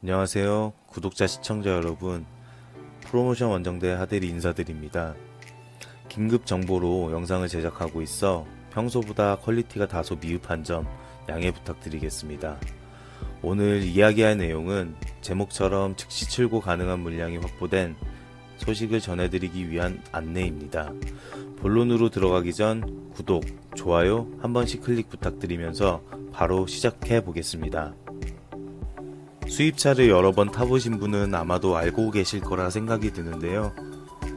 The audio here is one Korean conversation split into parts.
안녕하세요. 구독자 시청자 여러분. 프로모션 원정대 하대리 인사드립니다. 긴급 정보로 영상을 제작하고 있어 평소보다 퀄리티가 다소 미흡한 점 양해 부탁드리겠습니다. 오늘 이야기할 내용은 제목처럼 즉시 출고 가능한 물량이 확보된 소식을 전해드리기 위한 안내입니다. 본론으로 들어가기 전 구독, 좋아요 한 번씩 클릭 부탁드리면서 바로 시작해 보겠습니다. 수입차를 여러 번 타보신 분은 아마도 알고 계실 거라 생각이 드는데요.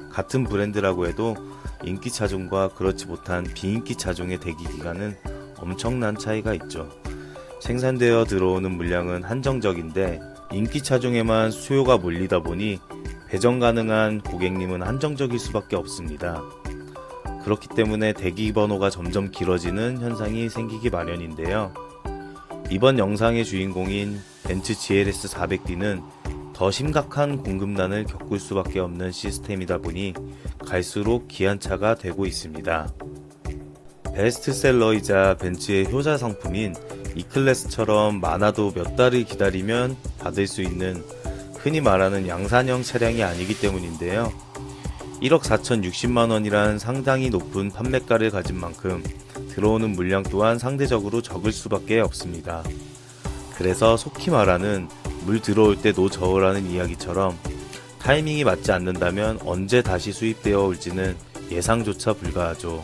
같은 브랜드라고 해도 인기 차종과 그렇지 못한 비인기 차종의 대기 기간은 엄청난 차이가 있죠. 생산되어 들어오는 물량은 한정적인데 인기 차종에만 수요가 몰리다 보니 배정 가능한 고객님은 한정적일 수밖에 없습니다. 그렇기 때문에 대기 번호가 점점 길어지는 현상이 생기기 마련인데요. 이번 영상의 주인공인 벤츠 GLS 400D는 더 심각한 공급난을 겪을 수밖에 없는 시스템이다 보니 갈수록 귀한 차가 되고 있습니다. 베스트셀러이자 벤츠의 효자 상품인 E클래스처럼 많아도 몇 달을 기다리면 받을 수 있는 흔히 말하는 양산형 차량이 아니기 때문인데요. 1억 4,060만 원이란 상당히 높은 판매가를 가진 만큼 들어오는 물량 또한 상대적으로 적을 수밖에 없습니다. 그래서 속히 말하는 물 들어올 때 노 저으라는 이야기처럼 타이밍이 맞지 않는다면 언제 다시 수입되어 올지는 예상조차 불가하죠.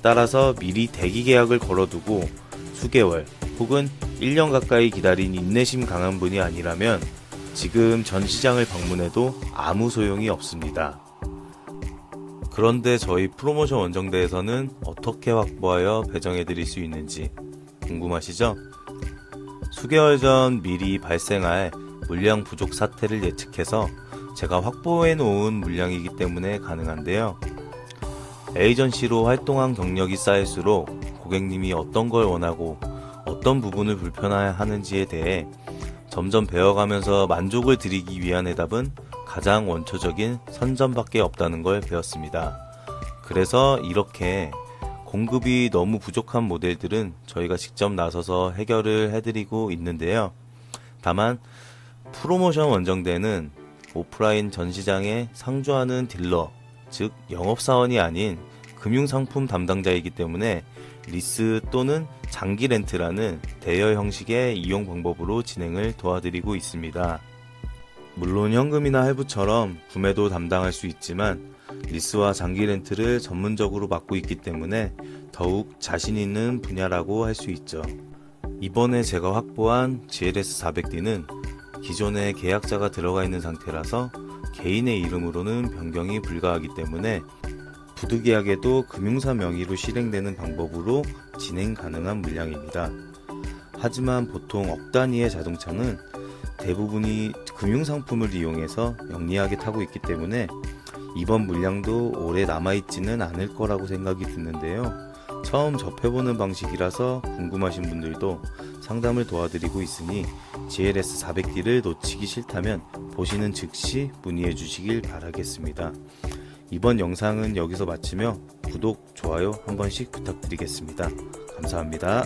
따라서 미리 대기 계약을 걸어두고 수개월 혹은 1년 가까이 기다린 인내심 강한 분이 아니라면 지금 전 시장을 방문해도 아무 소용이 없습니다. 그런데 저희 프로모션 원정대에서는 어떻게 확보하여 배정해 드릴 수 있는지 궁금하시죠? 수개월 전 미리 발생할 물량 부족 사태를 예측해서 제가 확보해 놓은 물량이기 때문에 가능한데요. 에이전시로 활동한 경력이 쌓일수록 고객님이 어떤 걸 원하고 어떤 부분을 불편해하는지에 대해 점점 배워가면서 만족을 드리기 위한 해답은 가장 원초적인 선점밖에 없다는 걸 배웠습니다. 그래서 이렇게 공급이 너무 부족한 모델들은 저희가 직접 나서서 해결을 해드리고 있는데요. 다만 프로모션 원정대는 오프라인 전시장에 상주하는 딜러, 즉 영업사원이 아닌 금융상품 담당자이기 때문에 리스 또는 장기 렌트라는 대여 형식의 이용 방법으로 진행을 도와드리고 있습니다. 물론 현금이나 할부처럼 구매도 담당할 수 있지만 리스와 장기 렌트를 전문적으로 맡고 있기 때문에 더욱 자신 있는 분야라고 할 수 있죠. 이번에 제가 확보한 GLS 400D는 기존에 계약자가 들어가 있는 상태라서 개인의 이름으로는 변경이 불가하기 때문에 부득이하게도 금융사 명의로 실행되는 방법으로 진행 가능한 물량입니다. 하지만 보통 억 단위의 자동차는 대부분이 금융상품을 이용해서 영리하게 타고 있기 때문에 이번 물량도 오래 남아있지는 않을 거라고 생각이 드는데요. 처음 접해보는 방식이라서 궁금하신 분들도 상담을 도와드리고 있으니 GLS 400D를 놓치기 싫다면 보시는 즉시 문의해 주시길 바라겠습니다. 이번 영상은 여기서 마치며 구독, 좋아요 한 번씩 부탁드리겠습니다. 감사합니다.